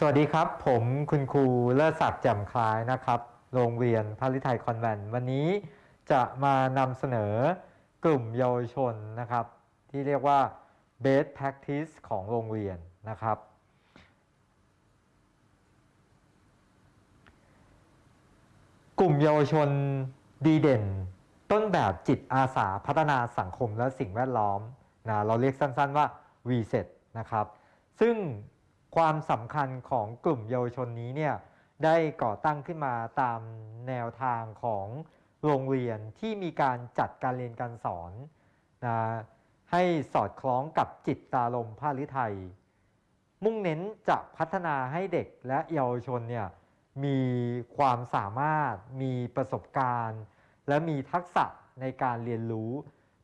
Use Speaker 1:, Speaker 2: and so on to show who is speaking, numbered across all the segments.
Speaker 1: สวัสดีครับ ผมคุณครูเลิศศักดิ์แจ่มคล้ายนะครับ โรงเรียนพระฤทัยคอนแวนต์วันนี้จะมานำเสนอกลุ่มเยาวชนนะครับ ที่เรียกว่า best practice ของโรงเรียนนะครับ กลุ่มเยาวชนดีเด่น ต้นแบบจิตอาสาพัฒนาสังคมและสิ่งแวดล้อมนะเราเรียกสั้นๆว่า VSET นะครับ ซึ่ง ความสำคัญของกลุ่มเยาวชนนี้เนี่ยได้ก่อตั้งขึ้นมาตามแนวทางของโรงเรียนที่มีการจัดการเรียนการสอนนะให้สอดคล้องกับจิตตารมภาลิไทย มุ่งเน้นจะพัฒนาให้เด็กและเยาวชนเนี่ยมีความสามารถ มีประสบการณ์ และมีทักษะในการเรียนรู้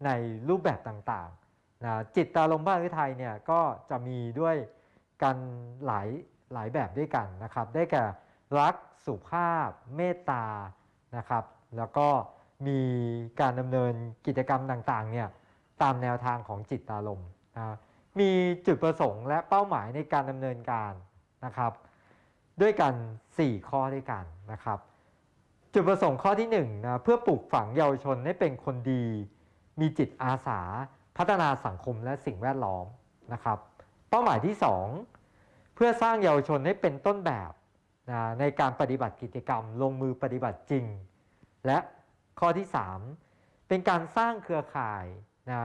Speaker 1: ในรูปแบบต่างๆนะจิตตารมภาคฤทัยเนี่ยก็จะมีด้วย กันหลายหลายแบบด้วยกันนะครับ ได้แก่รักสุภาพเมตตานะครับ แล้วก็มีการดำเนินกิจกรรมต่างๆเนี่ยตามแนวทางของจิตตารมณ์นะมีจุดประสงค์และเป้าหมายในการดำเนินการนะครับ ด้วยกัน 4 ข้อด้วยกันนะครับ จุดประสงค์ข้อที่1นะเพื่อปลูกฝังเยาวชนให้เป็นคนดี มีจิตอาสา พัฒนาสังคมและสิ่งแวดล้อมนะครับ เป้าหมายที่ 2 เพื่อสร้างเยาวชนให้เป็นต้นแบบนะในการปฏิบัติกิจกรรม ลงมือปฏิบัติจริง และข้อที่ 3 เป็นการสร้างเครือข่ายนะ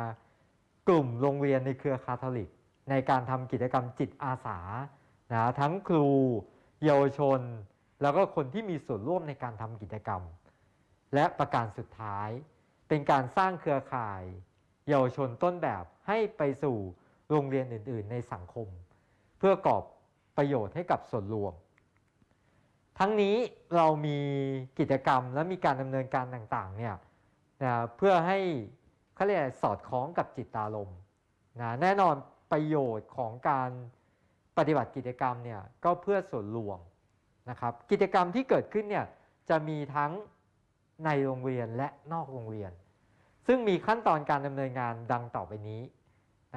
Speaker 1: กลุ่มโรงเรียนในเครือคาทอลิก ในการทำกิจกรรมจิตอาสานะทั้งครู เยาวชน แล้วก็คนที่มีส่วนร่วมในการทำกิจกรรม และประการสุดท้าย เป็นการสร้างเครือข่าย เยาวชนต้นแบบให้ไปสู่ โรงเรียนอื่น ๆ ในสังคม เพื่อกอบประโยชน์ให้กับส่วนรวม ทั้งนี้เรามีกิจกรรมและมีการดำเนินการต่างๆเนี่ยนะเพื่อให้เขาเรียกสอดคล้องกับจิตตารมณ์นะแน่นอนประโยชน์ของการปฏิบัติกิจกรรมเนี่ยก็เพื่อส่วนรวมนะครับกิจกรรมที่เกิดขึ้นเนี่ยจะมีทั้งในโรงเรียนและนอกโรงเรียน ซึ่งมีขั้นตอนการดำเนินงานดังต่อไปนี้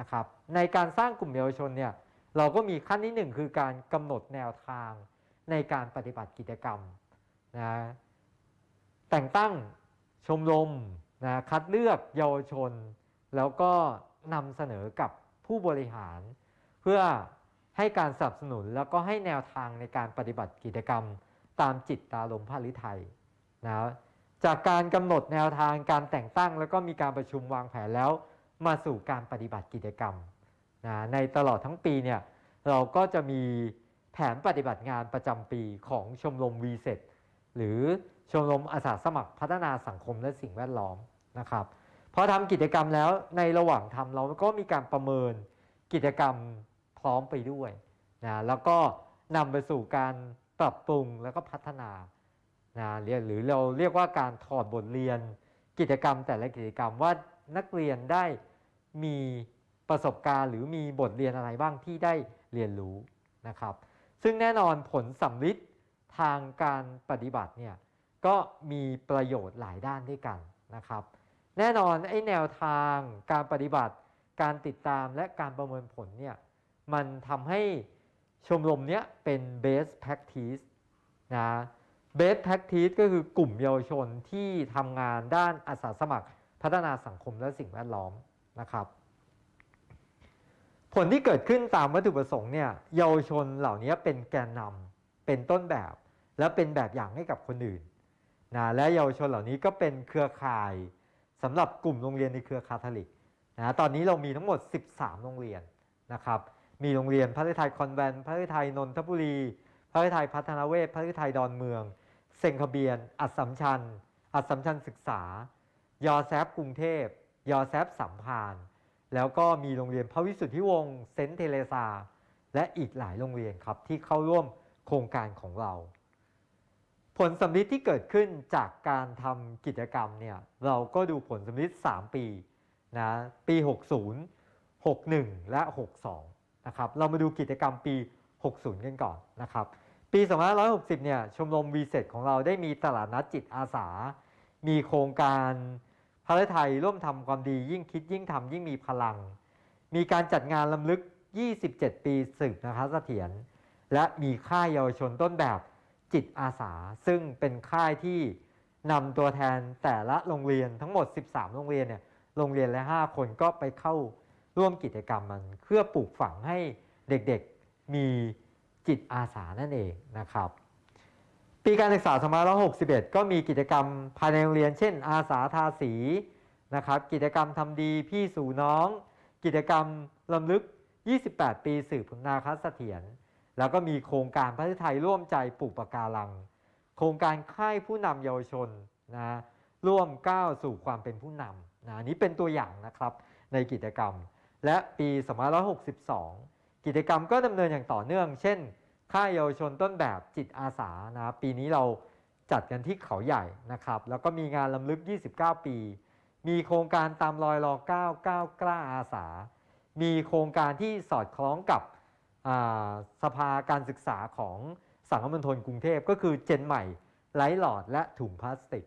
Speaker 1: นะครับในการสร้างกลุ่มเยาวชนเนี่ยเราก็มีขั้นที่หนึ่งคือการกำหนดแนวทางในการปฏิบัติกิจกรรมนะแต่งตั้งชมรมนะคัดเลือกเยาวชน แล้วก็นำเสนอกับผู้บริหาร เพื่อให้การสนับสนุนแล้วก็ให้แนวทางในการปฏิบัติกิจกรรม ตามจิตตารมณ์ภาลิไทยนะจากการกำหนดแนวทางการแต่งตั้งแล้วก็มีการประชุมวางแผนแล้ว มาสู่การปฏิบัติกิจกรรมนะในตลอดทั้งปีเนี่ยเราก็จะมีแผนปฏิบัติงานประจำปีของชมรม v ีเหรือชมรมอาสาสมัครพัฒนาสังคมและสิ่งแวดล้อมนะครับพอทำกิจกรรมแล้วในระหว่างทำเราก็มีการประเมินกิจกรรมพร้อมไปด้วยนะแล้วก็นำไปสู่การปรับปรุงแล้วก็พัฒนานะหรือเราเรียกว่าการถอดบทเรียนกิจกรรมแต่ละกิจกรรมว่านักเรียนได้ มีประสบการณ์ หรือมีบทเรียนอะไรบ้างที่ได้เรียนรู้นะครับ ซึ่งแน่นอนผลสำลิดทางการปฏิบัติเนี่ยก็มีประโยชน์หลายด้านด้วยกันนะครับ แน่นอนไอ้แนวทางการปฏิบัติ การติดตามและการประเมินผลเนี่ยมันทำให้ชมรมเนี้ยเป็น best practice นะ best practice ก็คือกลุ่มเยาวชนที่ทำงานด้านอาสาสมัครพัฒนาสังคมและสิ่งแวดล้อม นะครับ ผลที่เกิดขึ้นตามวัตถุประสงค์เนี่ยเยาวชนเหล่านี้เป็นแกนนำเป็นต้นแบบ และเป็นแบบอย่างให้กับคนอื่นนะและเยาวชนเหล่านี้ก็เป็นเครือข่ายสำหรับกลุ่มโรงเรียนในเครือคาทอลิกนะตอนนี้เรามีทั้งหมด 13 โรงเรียนนะครับมีโรงเรียนพระฤทัยคอนแวนต์พระฤทัยนนทบุรี พระฤทัยพัฒนาเวศพระฤทัยดอนเมืองเซงคเบียน อัสสัมชัญ อัสสัมชัญศึกษา ยอแซฟกรุงเทพ ยอแซฟสัมพาน แล้วก็มีโรงเรียนพระวิสุทธิวงศ์เซนเทเรซา และอีกหลายโรงเรียนครับที่เข้าร่วมโครงการของเรา ผลสำลิดที่เกิดขึ้นจากการทำกิจกรรมเนี่ยเราก็ดูผลสำลิด3 ปีนะปี 60 61 และ 62 นะครับ เรามาดูกิจกรรมปี 60 กันก่อนนะครับ ปี 2560 เนี่ย ชมรมวีเซของเราได้มีตลาดนัดจิตอาสา มีโครงการ ฤทัยร่วมทำความดียิ่งคิดยิ่งทำยิ่งมีพลัง มีการจัดงานลำลึก 27 ปีสืบนะคะเสถียรและมีค่ายเยาวชนต้นแบบจิตอาสา ซึ่งเป็นค่ายที่นำตัวแทนแต่ละโรงเรียนทั้งหมด 13 โรงเรียนเนี่ยโรงเรียนละ 5 คนก็ไปเข้าร่วมกิจกรรมมัน เพื่อปลูกฝังให้เด็กๆมีจิตอาสานั่นเองนะครับ ปีการศึกษา2561 ก็มีกิจกรรมภายในโรงเรียน เช่น อาสาทาสีนะครับ กิจกรรมทำดีพี่สู่น้อง กิจกรรมลำลึก 28 ปีสืบนาคเสเถียรแล้วก็มีโครงการพระไทยร่วมใจปลูกปะการัง โครงการค่ายผู้นำเยาวชนนะร่วมก้าวสู่ความเป็นผู้นำนะอันนี้เป็นตัวอย่างนะครับในกิจกรรม และปี2562 กิจกรรมก็ดำเนินอย่างต่อเนื่อง เช่น ค่ายเยาวชนต้นแบบจิตอาสานะปีนี้เราจัดกันที่เขาใหญ่นะครับ แล้วก็มีงานลำลึก 29 ปี มีโครงการตามรอยรอ9 9 กล้าอาสา มีโครงการที่สอดคล้องกับสภาการศึกษาของสังคมณฑลกรุงเทพก็คือเจนใหม่ไร้หลอดและถุงพลาสติก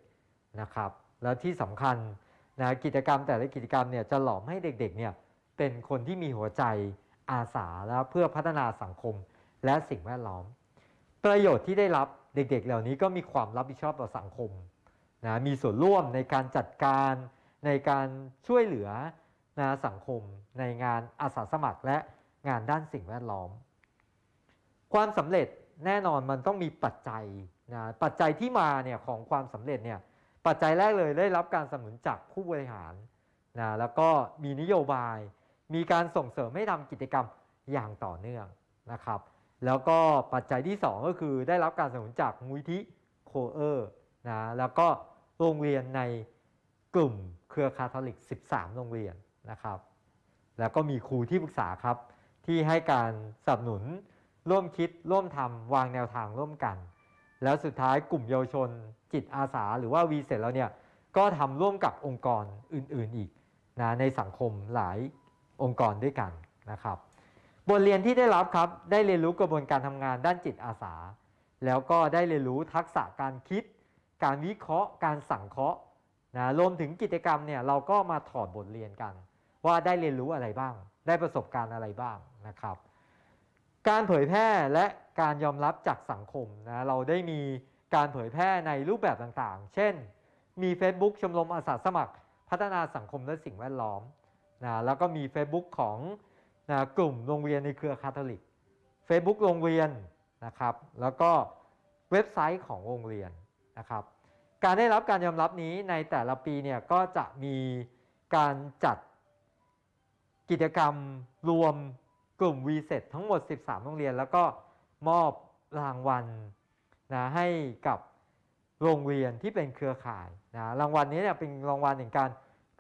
Speaker 1: นะครับ แล้วที่สำคัญนะกิจกรรมแต่ละกิจกรรมเนี่ยจะหล่อมให้เด็กๆเนี่ยเป็นคนที่มีหัวใจอาสาแล้วเพื่อพัฒนาสังคม และสิ่งแวดล้อม ประโยชน์ที่ได้รับเด็กๆ เหล่านี้ก็มีความรับผิดชอบต่อสังคมนะมีส่วนร่วมในการจัดการในการช่วยเหลือนะสังคม ในงานอาสาสมัครและงานด้านสิ่งแวดล้อม ความสำเร็จแน่นอนมันต้องมีปัจจัยนะปัจจัยที่มาเนี่ยของความสำเร็จเนี่ยปัจจัยแรกเลยได้รับการสนับสนุนจากผู้บริหารนะแล้วก็มีนโยบาย มีการส่งเสริมให้ทำกิจกรรมอย่างต่อเนื่องนะครับ แล้วก็ปัจจัยที่ 2 ก็คือได้รับการสนับสนุนจากมูลที่โคเออร์นะแล้วก็โรงเรียนในกลุ่มเครือคาทอลิก 13 โรงเรียนนะครับ แล้วก็มีครูที่ปรึกษาครับ ที่ให้การสนับสนุนร่วมคิดร่วมทำวางแนวทางร่วมกัน แล้วสุดท้ายกลุ่มเยาวชนจิตอาสาหรือว่าวีเสร็จแล้วเนี่ยก็ทำร่วมกับองค์กรอื่นๆอีกนะในสังคมหลายองค์กรด้วยกันนะครับ บทเรียนที่ได้รับครับ ได้เรียนรู้กระบวนการทำงานด้านจิตอาสา แล้วก็ได้เรียนรู้ทักษะการคิด การวิเคราะห์ การสังเคราะห์นะรวมถึงกิจกรรมเนี่ยเราก็มาถอดบทเรียนกัน ว่าได้เรียนรู้อะไรบ้าง ได้ประสบการณ์อะไรบ้างนะครับ การเผยแพร่และการยอมรับจากสังคมนะเราได้มีการเผยแพร่ในรูปแบบต่างๆ เช่น มี Facebook ชมรมอาสาสมัคร พัฒนาสังคมและสิ่งแวดล้อมนะแล้วก็มี Facebook ของ นะกลุ่มโรงเรียนในเครือคาทอลิก Facebook โรงเรียนนะครับ แล้วก็เว็บไซต์ของโรงเรียนนะครับ การได้รับการยอมรับนี้ในแต่ละปีเนี่ยก็จะมีการจัดกิจกรรมรวมกลุ่ม v เ e t ทั้งหมด 13 โรงเรียน แล้วก็มอบรางวัลนะให้กับโรงเรียนที่เป็นเครือข่ายนะรางวัลนี้เนี่ยเป็นรางวัลแห่งการ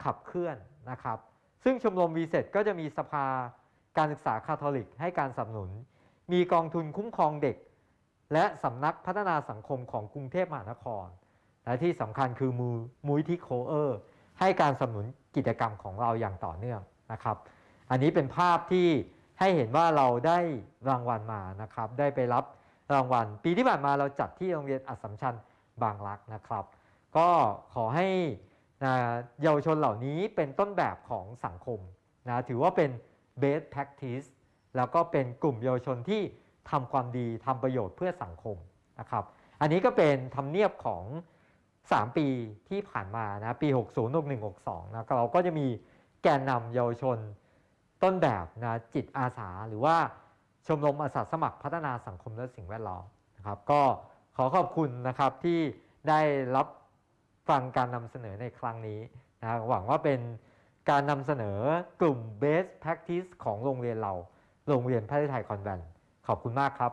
Speaker 1: ขับเคลื่อนนะครับ ซึ่งชมรม v เ e t ก็จะมีสภา การศึกษาคาทอลิกให้การสนับสนุน มีกองทุนคุ้มครองเด็ก และสำนักพัฒนาสังคมของกรุงเทพมหานคร และที่สำคัญคือมูมูลที่โคเออร์ ให้การสนับสนุนกิจกรรมของเราอย่างต่อเนื่องนะครับ อันนี้เป็นภาพที่ให้เห็นว่าเราได้รางวัลมานะครับ ได้ไปรับรางวัล ปีที่ผ่านมาเราจัดที่โรงเรียนอัสสัมชัญบางรักนะครับ ก็ขอให้เยาวชนเหล่านี้เป็นต้นแบบของสังคมนะถือว่าเป็น best practice แล้วก็เป็นกลุ่มเยาวชนที่ทำความดีทำประโยชน์เพื่อสังคมนะครับอันนี้ก็เป็นธรรมเนียบของ 3 ปีที่ผ่านมานะปี 60 61 62นะเราก็จะมีแกนนำเยาวชนต้นแบบนะจิตอาสา หรือว่าชมรมอาสาสมัครพัฒนาสังคมและสิ่งแวดล้อมนะครับก็ขอขอบคุณนะครับที่ได้รับฟังการนำเสนอในครั้งนี้นะหวังว่าเป็น การนำเสนอกลุ่ม best practice ของโรงเรียนเรา โรงเรียนพระไทยคอนแวนต์ขอบคุณมากครับ